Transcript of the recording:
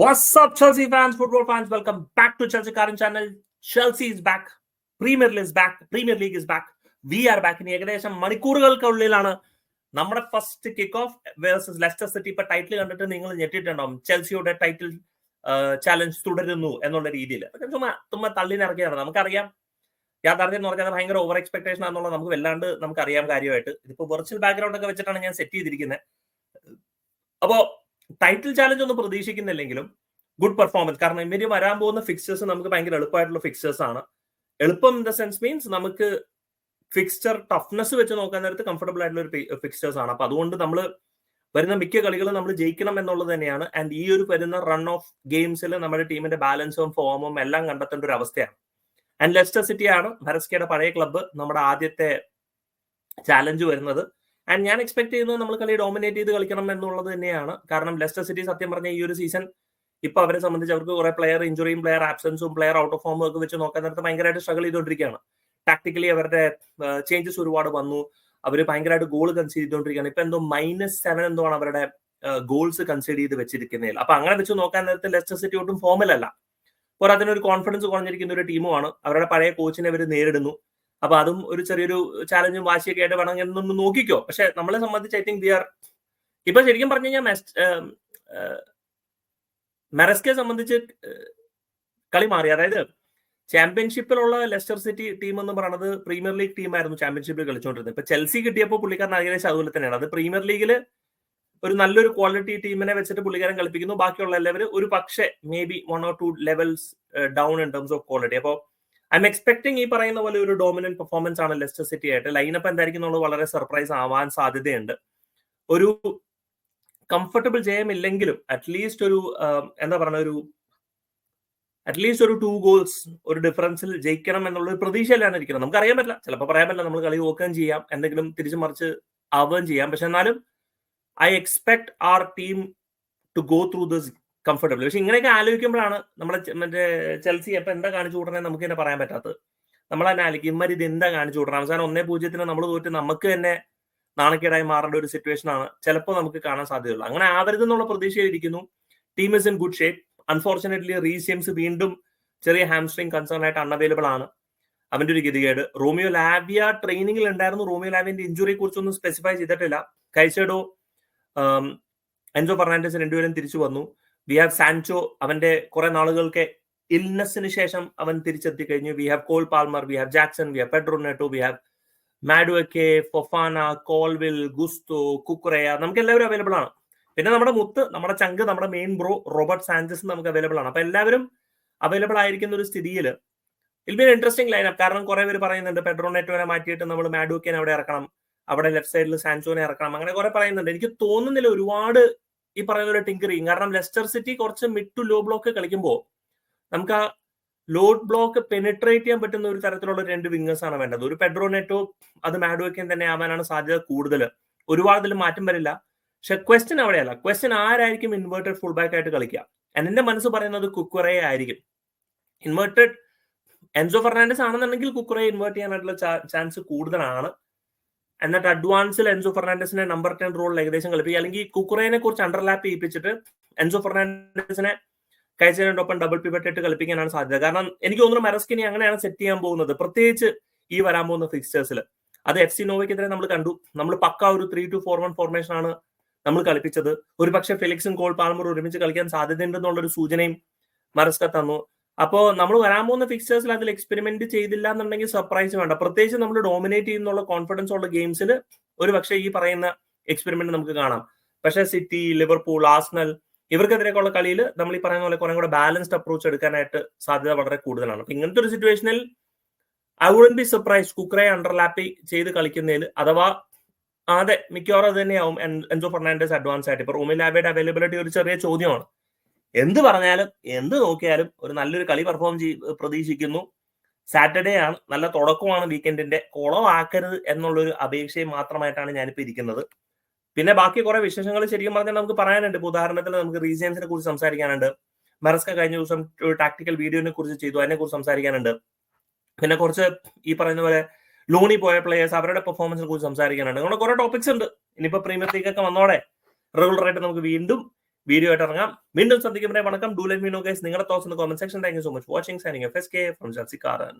What's up, Chelsea fans, football fans? Welcome back to Chelsea Karan channel. Chelsea is back. Premier League is back. Premier League is back. We are back. ഇനി ഏകദേശം മണിക്കൂറുകൾക്കുള്ളിലാണ് നമ്മുടെ first kick off versus Leicester City ഇപ്പൊ title കണ്ടിട്ട് നിങ്ങൾ ഞെട്ടിട്ടുണ്ടാവും ചെൽസിയുടെ title challenge തുടരുന്നു എന്നുള്ള രീതിയിൽ ചുമ്മാ ചുമ്മാ തള്ളിനിറക്കിയാണ് നമുക്കറിയാം യാഥാർത്ഥ്യം എന്ന് പറഞ്ഞാൽ ഭയങ്കര ഓവർ എക്സ്പെക്ടേഷൻ ആണെന്നുള്ളത് നമുക്ക് വല്ലാണ്ട് നമുക്ക് അറിയാം കാര്യമായിട്ട് ഇതിപ്പോ വെർച്വൽ ബാക്ക്ഗ്രൗണ്ട് ഒക്കെ വെച്ചിട്ടാണ് ഞാൻ സെറ്റ് ചെയ്തിരിക്കുന്നത് അപ്പോ ടൈറ്റിൽ ചാലഞ്ച് ഒന്നും പ്രതീക്ഷിക്കുന്നില്ലെങ്കിലും ഗുഡ് പെർഫോമൻസ് കാരണം ഇവർ വരാൻ പോകുന്ന ഫിക്സേഴ്സ് നമുക്ക് ഭയങ്കര എളുപ്പമായിട്ടുള്ള ഫിക്സേഴ്സ് ആണ്. എളുപ്പം ഇൻ ദ സെൻസ് മീൻസ് നമുക്ക് ഫിക്സ്ചർ ടഫ്നെസ് വെച്ച് നോക്കാൻ നേരത്ത് കംഫർട്ടബിൾ ആയിട്ടുള്ള ഒരു ഫിക്സേഴ്സ് ആണ്. അപ്പൊ അതുകൊണ്ട് നമ്മൾ വരുന്ന മിക്ക കളികളും നമ്മൾ ജയിക്കണം എന്നുള്ളത് തന്നെയാണ്. ആൻഡ് ഈ ഒരു വരുന്ന റൺ ഓഫ് ഗെയിംസിൽ നമ്മുടെ ടീമിന്റെ ബാലൻസും ഫോമും എല്ലാം കണ്ടെത്തേണ്ട ഒരു അവസ്ഥയാണ്. ആൻഡ് ലെസ്റ്റർ സിറ്റി ആണ് ഭരസ്കയുടെ പഴയ ക്ലബ്ബ് നമ്മുടെ ആദ്യത്തെ ചാലഞ്ച് വരുന്നത്. ആൻഡ് ഞാൻ എക്സ്പെക്ട് ചെയ്യുന്നത് നമ്മൾ കളി ഡോമിനേറ്റ് ചെയ്ത് കളിക്കണം എന്നുള്ളത് തന്നെയാണ്. കാരണം ലെസ്റ്റർ സിറ്റി സത്യം പറഞ്ഞ ഈ ഒരു സീസൺ ഇപ്പൊ അവരെ സംബന്ധിച്ച് അവർക്ക് കുറെ പ്ലെയർ ഇഞ്ചുറിയും പ്ലെയർ ആബ്സൻസും പ്ലെയർ ഔട്ട് ഓഫ് ഫോമും ഒക്കെ വെച്ച് നോക്കാൻ നേരത്തെ ഭയങ്കരമായിട്ട് സ്ട്രഗിൾ ചെയ്തുകൊണ്ടിരിക്കുകയാണ്. ടാക്ടിക്കലി അവരുടെ ചേഞ്ചസ് ഒരുപാട് വന്നു. അവർ ഭയങ്കരമായിട്ട് ഗോൾ കൺസീഡ് ചെയ്തുകൊണ്ടിരിക്കുകയാണ്. ഇപ്പൊ എന്തോ മൈനസ് സെവൻ എന്തോ ആണ് അവരുടെ ഗോൾസ് കൺസീഡ് ചെയ്ത് വെച്ചിരിക്കുന്നതിൽ. അപ്പൊ അങ്ങനെ വെച്ച് നോക്കാൻ നേരത്തെ ലെസ്റ്റർ സിറ്റി ഒട്ടും ഫോമിലല്ല അപ്പോൾ അതിനൊരു കോൺഫിഡൻസ് കുറഞ്ഞിരിക്കുന്ന ഒരു ടീമുമാണ് അവരുടെ പഴയ കോച്ചിനെ അവർ നേരിടുന്നു. അപ്പൊ അതും ഒരു ചെറിയൊരു ചാലഞ്ചും വാശിയൊക്കെ ആയിട്ട് വേണമെങ്കിൽ എന്നൊന്ന് നോക്കിക്കോ. പക്ഷെ നമ്മളെ സംബന്ധിച്ച് ഐ തിങ്ക് ദി ആർ ഇപ്പൊ ശരിക്കും പറഞ്ഞു കഴിഞ്ഞാൽ മെറസ്കെ സംബന്ധിച്ച് കളി മാറി. അതായത് ചാമ്പ്യൻഷിപ്പിലുള്ള ലെസ്റ്റർ സിറ്റി ടീം എന്ന് പറയുന്നത് പ്രീമിയർ ലീഗ് ടീമായിരുന്നു ചാമ്പ്യൻഷിപ്പിൽ കളിച്ചുകൊണ്ടിരുന്നത് ഇപ്പൊ ചെൽസി കിട്ടിയപ്പോൾ പുള്ളിക്കാരൻ ഏകദേശം അതുപോലെ തന്നെയാണ്. അത് പ്രീമിയർ ലീഗിൽ ഒരു നല്ലൊരു ക്വാളിറ്റി ടീമിനെ വെച്ചിട്ട് പുള്ളിക്കാരൻ കളിപ്പിക്കുന്നു. ബാക്കിയുള്ള എല്ലാവരും ഒരു പക്ഷേ maybe one or two levels down in terms of quality അപ്പോൾ ഐ എം എക്സ്പെക്ടിങ് ഈ പറയുന്ന പോലെ ഒരു ഡോമിനന്റ് പെർഫോമൻസ് ആണ് ലെസ്റ്റർ സിറ്റി ആയിട്ട്. ലൈനപ്പ് എന്തായിരിക്കും എന്നുള്ളത് വളരെ സർപ്രൈസ് ആവാൻ സാധ്യതയുണ്ട്. ഒരു കംഫർട്ടബിൾ ജയമില്ലെങ്കിലും അറ്റ്ലീസ്റ്റ് ഒരു എന്താ പറയുക ഒരു അറ്റ്ലീസ്റ്റ് ഒരു ടു ഗോൾസ് ഒരു ഡിഫറൻസിൽ ജയിക്കണം എന്നുള്ള ഒരു പ്രതീക്ഷയിലാണ് ഇരിക്കുന്നത്. നമുക്ക് അറിയാൻ പറ്റില്ല. ചിലപ്പോൾ പറയാൻ പറ്റില്ല നമ്മൾ കളി ഓക്കുകയും ചെയ്യാം എന്തെങ്കിലും തിരിച്ചു മറിച്ച് ആവുകയും ചെയ്യാം. പക്ഷെ എന്നാലും I expect our team to go through this comfortable പക്ഷെ ഇങ്ങനെയൊക്കെ ആലോചിക്കുമ്പോഴാണ് നമ്മുടെ മറ്റേ ചെൽസി അപ്പൊ എന്താ കാണിച്ചു കൂട്ടണേ നമുക്ക് തന്നെ പറയാൻ പറ്റാത്തത്. നമ്മൾ തന്നെ ആലോചിക്കും ഇത് എന്താ കാണിച്ചു കൂട്ടണം അവസാനം ഒന്നേ പൂജ്യത്തിന് നമ്മൾ തോറ്റ് നമുക്ക് തന്നെ നാണക്കേടായി മാറേണ്ട ഒരു സിറ്റുവേഷൻ ആണ് ചിലപ്പോൾ നമുക്ക് കാണാൻ സാധ്യതയുള്ളൂ. അങ്ങനെ ആവരുത് എന്നുള്ള പ്രതീക്ഷയിലിരിക്കുന്നു. Team is in good shape unfortunately Reece James വീണ്ടും ചെറിയ ഹാംസ്ട്രിങ് കൺസേൺ ആയിട്ട് അൺഅവൈലബിൾ ആണ്. അവന്റെ ഒരു ഗതികേട്. റോമിയോ ലാബിയ ട്രെയിനിങ്ങിൽ ഉണ്ടായിരുന്നു. റോമിയോ ലാവിന്റെ ഇഞ്ചുറിയെ കുറിച്ചൊന്നും സ്പെസിഫൈ ചെയ്തിട്ടില്ല. കൈസേഡോ എൻസോ ഫെർണാൻഡസ് രണ്ടുപേരും തിരിച്ചു വന്നു. വി ഹാവ് സാൻചോ അവന്റെ കുറെ നാളുകൾക്ക് ഇൽനെസ്സിന് ശേഷം അവൻ തിരിച്ചെത്തി കഴിഞ്ഞു we have Cole Palmer we have Jackson we have Pedro Neto we have Madueke Fofana Colwill Gusto Cucurella നമുക്ക് എല്ലാവരും അവൈലബിൾ ആണ്. പിന്നെ നമ്മുടെ മുത്ത് നമ്മുടെ ചങ്ക് നമ്മുടെ മെയിൻ ബ്രോ റോബർട്ട് സാഞ്ചസ് നമുക്ക് അവൈലബിൾ ആണ്. അപ്പൊ എല്ലാവരും അവൈലബിൾ ആയിരിക്കുന്ന ഒരു സ്ഥിതിയിൽ ഇൽ ബി ഇൻട്രസ്റ്റിംഗ് ലൈനപ്പ് കാരണം കുറെ പേര് പറയുന്നുണ്ട് പെഡ്രോനെറ്റോനെ മാറ്റിയിട്ട് നമ്മൾ മാഡുവക്കേനെ അവിടെ ഇറക്കണം. അവിടെ ലെഫ്റ്റ് സൈഡിൽ സാൻസോനെ ഇറക്കണം. അങ്ങനെ കുറെ പറയുന്നുണ്ട്. എനിക്ക് തോന്നുന്നില്ല ഒരുപാട് ഈ പറയുന്ന ഒരു ടിങ്കറിങ് കാരണം ലെസ്റ്റർ സിറ്റി കുറച്ച് മിഡ് ടു ലോ ബ്ലോക്ക് കളിക്കുമ്പോൾ നമുക്ക് ആ ലോഡ് ബ്ലോക്ക് പെനിട്രേറ്റ് ചെയ്യാൻ പറ്റുന്ന ഒരു തരത്തിലുള്ള രണ്ട് വിങ്ങേഴ്സ് ആണ് വേണ്ടത്. ഒരു പെഡ്രോനെറ്റോ അത് മാഡുവയ്ക്കും തന്നെ ആവാനാണ് സാധ്യത കൂടുതൽ ഒരുപാട് ഇതിൽ മാറ്റം വരില്ല. പക്ഷെ ക്വസ്റ്റ്യൻ അവിടെയല്ല. ക്വസ്റ്റ്യൻ ആരായിരിക്കും ഇൻവേർട്ടഡ് ഫുൾ ബാക്ക് ആയിട്ട് കളിക്കുക? എന്റെ മനസ്സ് പറയുന്നത് കുക്കുറേ ആയിരിക്കും. ഇൻവേർട്ടഡ് എൻസോ ഫെർണാൻഡസ് ആണെന്നുണ്ടെങ്കിൽ കുക്കുറയെ ഇൻവേർട്ട് ചെയ്യാനായിട്ടുള്ള ചാൻസ് കൂടുതലാണ്. എന്നിട്ട് അഡ്വാൻസിൽ എൻസോ ഫെർണാൻഡസിനെ നമ്പർ ടെൻ റോളിൽ ഏകദേശം കളിപ്പിക്കുക അല്ലെങ്കിൽ കുക്കുറേനെ കുറിച്ച് അണ്ടർലാപ്പ് ചെയ്യിപ്പിച്ചിട്ട് എൻസോ ഫെർണാൻഡസിനെ കൈസേനോട് ഒപ്പം ഡബിൾ പിവറ്റ് കളിപ്പിക്കാനാണ് സാധ്യത. കാരണം എനിക്ക് തോന്നുന്നു മെറസ്കിനി അങ്ങനെയാണ് സെറ്റ് ചെയ്യാൻ പോകുന്നത്. പ്രത്യേകിച്ച് ഈ വരാൻ പോകുന്ന ഫിക്സ്റ്റേഴ്സിൽ അത് എഫ് സി നോവയ്ക്കെതിരെ നമ്മൾ കണ്ടു. നമ്മൾ പക്ക ഒരു three two four one formation ആണ് നമ്മൾ കളിപ്പിച്ചത്. ഒരു പക്ഷേ ഫെലിക്സും കോൾ പാൽമർ ഒരുമിച്ച് കളിക്കാൻ സാധ്യതയുണ്ടെന്നുള്ളൊരു സൂചനയും മറസ്ക തന്നു. അപ്പോൾ നമ്മൾ വരാൻ പോകുന്ന ഫിക്സേഴ്സിൽ അതിൽ എക്സ്പെരിമെന്റ് ചെയ്തില്ല എന്നുണ്ടെങ്കിൽ സർപ്രൈസ് വേണ്ട. പ്രത്യേകിച്ച് നമ്മൾ ഡോമിനേറ്റ് ചെയ്യുന്നുള്ള കോൺഫിഡൻസ് ഉള്ള ഗെയിംസിൽ ഒരു പക്ഷേ ഈ പറയുന്ന എക്സ്പെരിമെന്റ് നമുക്ക് കാണാം. പക്ഷേ സിറ്റി ലിവർപൂൾ ആസ്നൽ ഇവർക്കെതിരെയൊക്കെയുള്ള കളിയിൽ നമ്മൾ ഈ പറയുന്ന പോലെ കുറെ കൂടെ ബാലൻസ്ഡ് അപ്രോച്ച് എടുക്കാനായിട്ട് സാധ്യത വളരെ കൂടുതലാണ്. അപ്പൊ ഇങ്ങനത്തെ ഒരു സിറ്റുവേഷനിൽ ഐ വുഡൻ ബി സർപ്രൈസ് കുക്കറെ അണ്ടർലാപ്പ് ചെയ്ത് കളിക്കുന്നതിൽ അഥവാ അതെ മിക്കവാറും അത് തന്നെയാവും എൻസോ ഫെർണാൻഡസ് അഡ്വാൻസ് ആയിട്ട്. ഇപ്പൊ റൂമിൽ ലാബയുടെ അവൈലബിലിറ്റി ഒരു ചെറിയ ചോദ്യമാണ്. എന്ത് പറഞ്ഞാലും എന്ത് നോക്കിയാലും ഒരു നല്ലൊരു കളി പെർഫോം ചെയ് പ്രതീക്ഷിക്കുന്നു. സാറ്റർഡേ ആണ്. നല്ല തുടക്കമാണ് വീക്കെൻഡിന്റെ കുളമാക്കരുത് എന്നുള്ളൊരു അപേക്ഷയും മാത്രമായിട്ടാണ് ഞാനിപ്പോൾ ഇരിക്കുന്നത്. പിന്നെ ബാക്കി കുറെ വിശേഷങ്ങൾ ശരിക്കും പറഞ്ഞാൽ നമുക്ക് പറയാനുണ്ട്. ഇപ്പോൾ ഉദാഹരണത്തിന് നമുക്ക് റീജിയൻസിനെ കുറിച്ച് സംസാരിക്കാനുണ്ട്. മെറസ്ക കഴിഞ്ഞ ദിവസം ഒരു ടാക്ടിക്കൽ വീഡിയോനെ കുറിച്ച് ചെയ്തു. അതിനെ കുറിച്ച് സംസാരിക്കാനുണ്ട്. പിന്നെ കുറച്ച് ഈ പറയുന്ന പോലെ ലോണി പോയ പ്ലേയേഴ്സ് അവരുടെ പെർഫോമൻസിനെ കുറിച്ച് സംസാരിക്കാനുണ്ട്. അങ്ങനെ കുറെ ടോപ്പിക്സ് ഉണ്ട്. ഇനിയിപ്പോ പ്രീമിയർ ലീഗ് ഒക്കെ വന്നോടെ. റെഗുലർ ആയിട്ട് നമുക്ക് വീണ്ടും വീഡിയോ ആയിട്ട് ഇറങ്ങാം. വീണ്ടും ശ്രദ്ധിക്കുമ്പോഴേ വണക്കം. Do let me know guys നിങ്ങളുടെ in comment section thank you so much watching signing F S K from Jersey കാറൻ